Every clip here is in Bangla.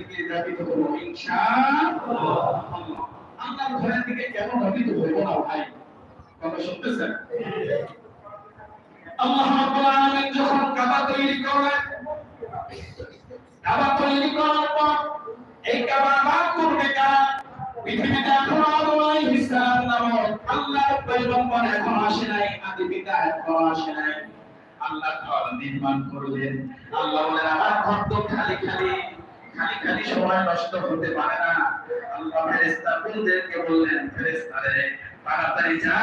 দিকে ধাবিত দিকে কেন ধাবিত হইব না ভাই? কথা শুনতেছেন? আল্লাহ রাব্বুল যখন কাবা তৈরি করলেন, কাবা তৈরি করার পর এই কাবা আবাদ করবে নাই আদি পিতা এখন আসে নাই। আল্লাহ নির্মাণ করলেন। আল্লাহ আমার ঘর তো খালি খালি। খালি খালি সময় নষ্ট হতে পারে না। আল্লাহ ফেরেশতা কুলদেরকে বললেন, ফেরেশতারে, তাড়াতাড়ি যা,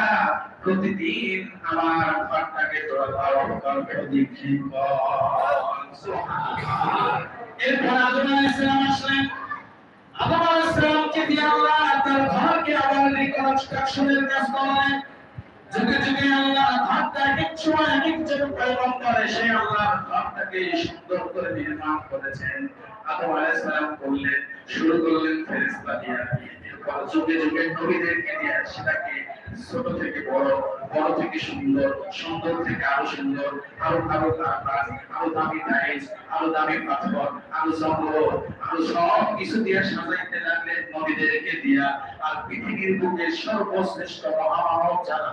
প্রতিদিন আমার ঘরটাকে তোরা ভালো করবে দীক্ষিত এরপর আদম আলাইহিস সালাম আসলেন। আদম আলাইহিস সালামকে দিয়ে আল্লাহ তার ঘরকে আবার রিকনস্ট্রাকশনের কাজ করলেন। যুগে যুগে আল্লাহ ঘরটা এক সময় এক একজন আল্লাহর ঘরটাকে সুন্দর করে নির্মাণ করেছেন। আদম করলেন শুরু করলেন ফেরেশতা দিয়ে এরপর যুগে যুগে নবীদেরকে দিয়ে সেটাকে ছোট থেকে বড় বড় থেকে সুন্দর সুন্দর থেকে আরও সুন্দর, আরও আরও আরও দামি আরও দামি পাথর, আরও জঙ্গল, আরও সব কিছু দিয়ে সাজাইতে লাগলেন নবীদেরকে দিয়া। আর পৃথিবীর বুকে সর্বশ্রেষ্ঠ মহামানব যারা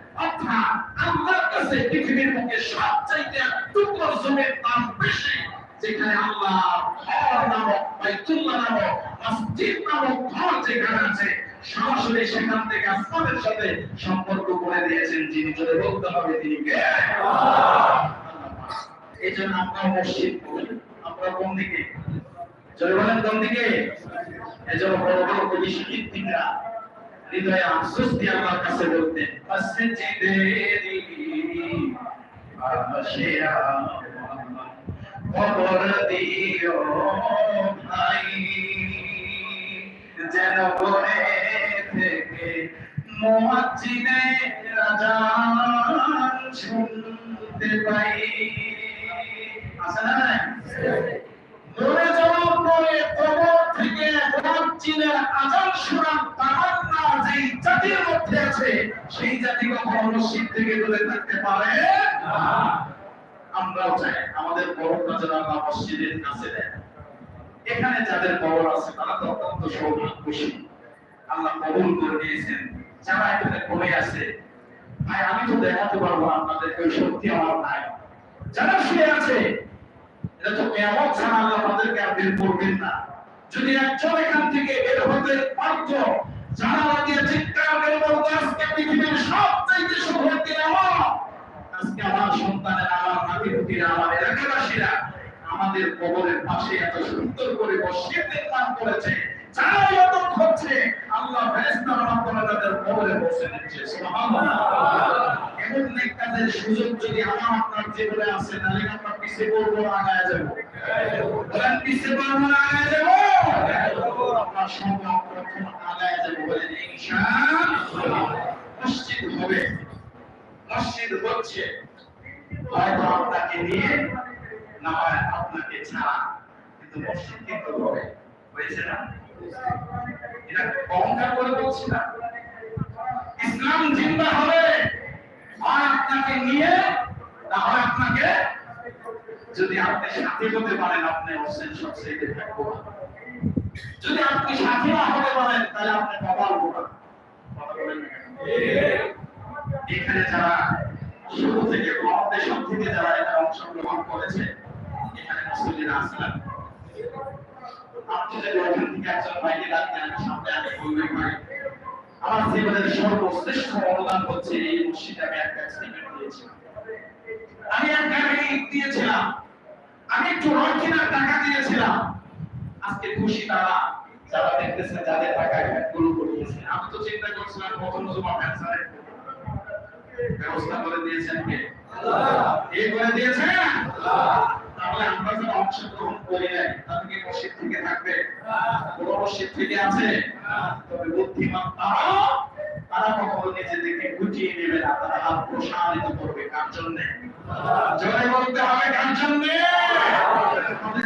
অর্থাৎ আল্লাহর কাছে পৃথিবীর বুকে সবচাইতে টুকরো জমির দাম বেশি, যেখানে আল্লাহ ঘর নামক বাইতুল্লাহ নামক মসজিদ নামক ঘর যেখানে আছে, সরাসরি সেখান থেকে আসমানের সাথে সম্পর্ক করে দিয়েছেন যিনি চলে বলতে হবে তিনি কে? এই জন্য আমরা মসজিদ আমরা কোন দিকে? চলে বলেন কোন দিকে? এই জন্য বড় বড় কবি সাহিত্যিকরা হৃদয়ে আফসোস দিয়ে আল্লাহর কাছে বলতেন খবর দিও ভাই, যেন ঘরে থেকে মুয়াজ্জিনের আজান শুনতে পাই। কখনো মসজিদ থেকে দূরে থাকতে পারে? আমরাও চাই। আমাদের বড়টা যেন আল্লাহ মসজিদের কাছে দেয়। এখানে যাদের কবর আছে, তারা তো অত্যন্ত সৌভাগ্যশী আল্লাহ কবুল করে দিয়েছেন যারা এখানে কমে আছে ভাই, আমি তো দেখাতে পারব আপনাদেরকে, ওই শক্তি আমার নাই যারা শুয়ে আছে এটা তো কেমন ছাড়া আল্লাহ আর বের করবেন না। যদি একজন এখান থেকে বের হতে পারত জানালা দিয়ে চিৎকার করে বলতো, আজকে পৃথিবীর সব চাইতে আজকে আমার সন্তানের আমার নাতিপুতিরা আমার এলাকাবাসীরা আমাদের কবরের পাশে এত সুন্দর করে মসজিদ নির্মাণ করেছে যারা ইবাদত করছে আল্লাহ ফেরেশতার মাধ্যমে তাদের কবরে পৌঁছে দিচ্ছে সুবহানাল্লাহ এমন নেক কাজের সুযোগ যদি আমার আপনার জীবনে আসে তাহলে আমরা পিছিয়ে পড়ব আগায় যাব বলেন পিছিয়ে পড়ব আগায় যাব আমরা সবাই প্রথম আগায় যাব বলেন ইনশাআল্লাহ মসজিদ হবে মসজিদ হচ্ছে হয়তো আপনাকে নিয়ে না হয় আপনাকে ছাড়া, কিন্তু মসজিদ কিন্তু হবে হয়েছে না? এটা করে বলছি না। ইসলাম জিন্দা হবে, হয় আপনাকে নিয়ে, না হয় আপনাকে যদি আপনি সাথী হতে পারেন, আপনি ভাগ্যবান যদি আপনি সাথী না হতে পারেন, তাহলে আপনি বোকা কথা বলেন? এখানে যারা শুরু থেকে ফাউন্ডেশন থেকে যারা এটা অংশগ্রহণ করেছে, এখানে মুসলিমরা ডাকতেন আমি দিয়েছিলাম। আমি একটু টাকা দিয়েছিলাম। আজকে খুশি যারা টাকা আমি তো চিন্তা করছিলাম ব্যবস্থা করে দিয়েছেন কে? কে করে দিয়েছেন? তাহলে আমরা যারা অংশগ্রহণ করি নাই তাদের কি মসজিদ থেকে থাকবে। কোনো মসজিদ থেকে আছে? তবে বুদ্ধিমান তারা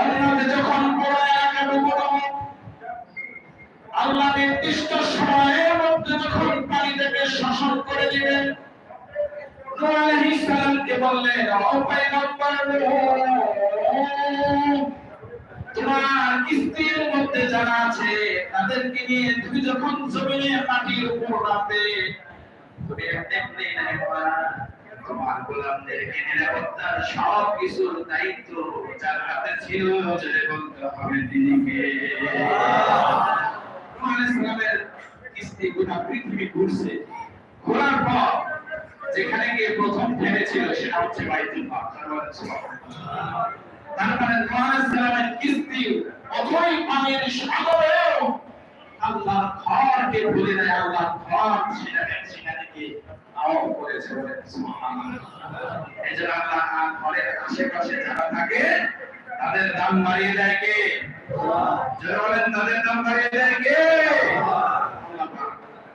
বন্যাতে যখন পুরো এলাকা যখন পানিটাকে তোমার স্ত্রীর নিয়ে তুমি যখন জমিনে দায়িত্ব যার হাতে যেখানে গিয়ে প্রথম থেমেছিল সেটা হচ্ছে বাইতুল তারপরে কিস্তি অথই পানির সাগরেও আল্লাহ ঘরকে ভুলে দেয় আল্লাহ ঘর সেটাকে সেখানে গিয়ে আওয়াজ করেছে এই আল্লাহ ঘরের আশেপাশে যারা থাকে তাদের দাম বাড়িয়ে দেয় কে? বলেন, তাদের দাম বাড়িয়ে দেয় কে।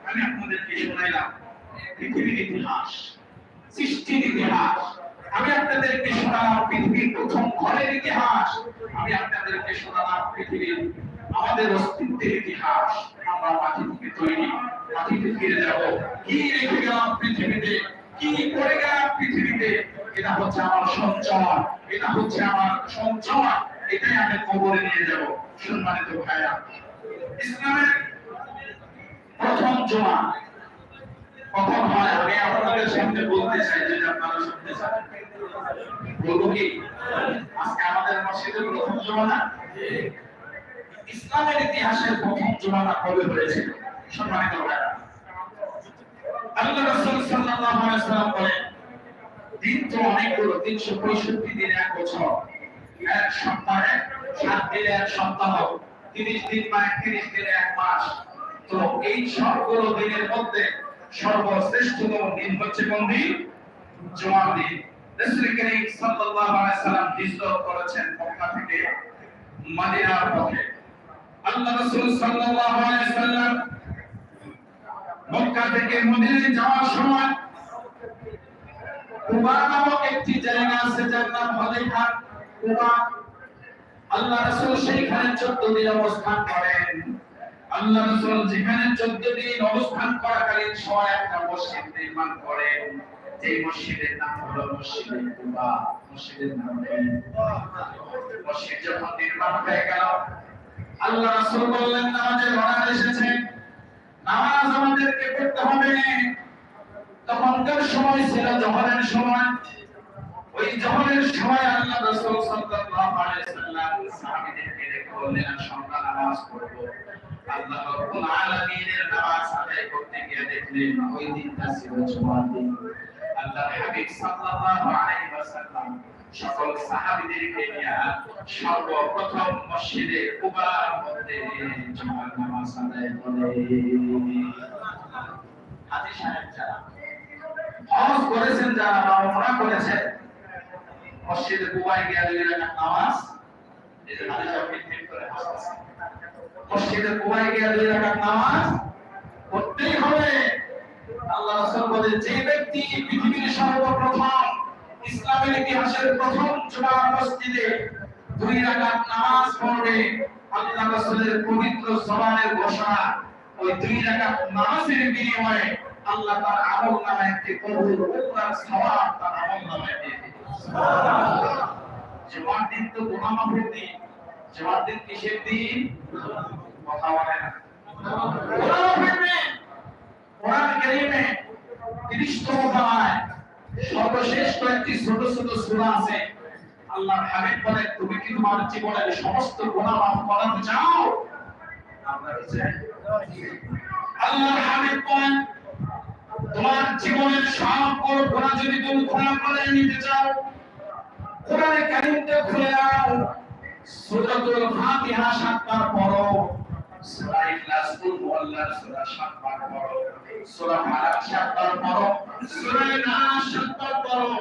আমি আপনাদেরকে শোনাইলাম, পৃথিবীর ইতিহাস, সৃষ্টির ইতিহাস। আমি আপনাদেরকে শোনালাম পৃথিবীর প্রথম ঘরের ইতিহাস। আমি আপনাদেরকে শোনালাম পৃথিবীর আমাদের অস্তিত্বের ইতিহাস। আমরা মাটি থেকে তৈরি, মাটিতে ফিরে যাব। কি রেখে গেলাম পৃথিবীতে? কি করে গেলাম পৃথিবীতে? এটা হচ্ছে আমার সঞ্চয় এটা হচ্ছে আমার সঞ্চয় এটাই আমি কবরে নিয়ে যাব, সম্মানিত ভাইয়া। ইসলামের প্রথম জমা। কখন হয়, আমি আপনাদের সামনে বলতে চাই, যদি আপনারা শুনতে চান। বলব কি? আজকে আমাদের মসজিদের প্রথম জমানা ইসলামের ইতিহাসের প্রথম জমানা কবে হয়েছিল? সম্মানিত ভাইরা আল্লাহ রাসূল সাল্লাল্লাহু আলাইহি ওয়াসাল্লাম বলেন দিন তো অনেকগুলো তিনশো পঁয়ষট্টি দিন এক বছর এক সপ্তাহে সাত দিনে এক সপ্তাহ তিরিশ দিন বা একত্রিশ দিনে এক মাস তো এই সবগুলো দিনের মধ্যে সর্বশ্রেষ্ঠতম দিন হচ্ছে কোন দিন জুমার দিন রাসূল করিম সাল্লাল্লাহু আলাইহি সাল্লাম হিজরত করেছেন মক্কা থেকে মদিনার পথে আল্লাহ রাসূল সাল্লাল্লাহু আলাইহি সাল্লাম মক্কা থেকে মদিনায় যাওয়ার সময় কুবা নামক একটি জায়গা আছে, যার নাম হলিফা কুবা আল্লাহ রাসূল সেইখানে 14 দিন অবস্থান করেন। আল্লাহ রাসূল যেখানে 14 দিন অবস্থান করাকালীন সময় একটা মসজিদ নির্মাণ করেন। যে মসজিদের নাম হলো মসজিদে কুবা। মসজিদের নাম মসজিদ যখন নির্মাণ হয়ে গেল, আল্লাহ রাসূল বললেন, নামাজের অর্ডার এসেছে। নামাজ আমাদেরকে পড়তে হবে। তখনকার সময় ছিল জহরের সময়। ওই জহরের সময় আল্লাহ রাসূল সাল্লাল্লাহু আলাইহি সাল্লাম সাহাবীদেরকে ডেকে বললেন সন্তান, নামাজ পড়ব আল্লাহ রাব্বুল আলামিনের নামাজ আদায় করতে গিয়ে দেখলেন, ওই দিনটা ছিল জুমার দিন। আল্লাহ হাবিব সাল্লাল্লাহু আলাইহি ওয়াসাল্লাম সকল সাহাবীদেরকে নিয়ে সর্বপ্রথম মসজিদে কুবার মধ্যে জুমার নামাজ আদায় করে হাজী সাহেব যারা করেছেন যারা বা করেছেন মসজিদে কুবায় গিয়ে দুই রাকাত নামাজ মসজিদে কুবায় গিয়ে দুই নামাজ পড়তেই হবে। আল্লাহ বলে যে ব্যক্তি পৃথিবীর সর্বপ্রথম, ইসলামের ইতিহাসের প্রথম জুমা মসজিদে দুই নামাজ পড়বে, আল্লাহ পবিত্র ঘোষণা ওই দুই রাকাত নামাজের বিনিময়ে আল্লাহ তার আমল নামায় একটি কবুল উমরার সওয়াব তার আমল নামায় দিয়ে দিন তো গুনাহ মাফের দিন জুমার দিন কিসের দিন? কথা বলে না। গুনাহ মাফের দিন। কোরআন কারীমে 30 তম পারায় সর্বশেষ কয়েকটি ছোট ছোট সূরা আছে। আল্লাহর হাবিব বলে তুমি কি তোমার জীবনের সমস্ত গুনাহ মাফ করাতে চাও? আমরা চাই হাবিব বলেন তোমার জীবনের সব ঘোড়া যদি তুমি খোলা করে নিতে চাও, কোরআনে কারিমটা খুলে নাও সূরাতুল ফাতিহা সাতবার পড়ো। সূরা ইখলাস, কুল সূরা সাতবার পড়ো। সূরা সাতবার পড়ো। সূরা নাস সাতবার পড়ো।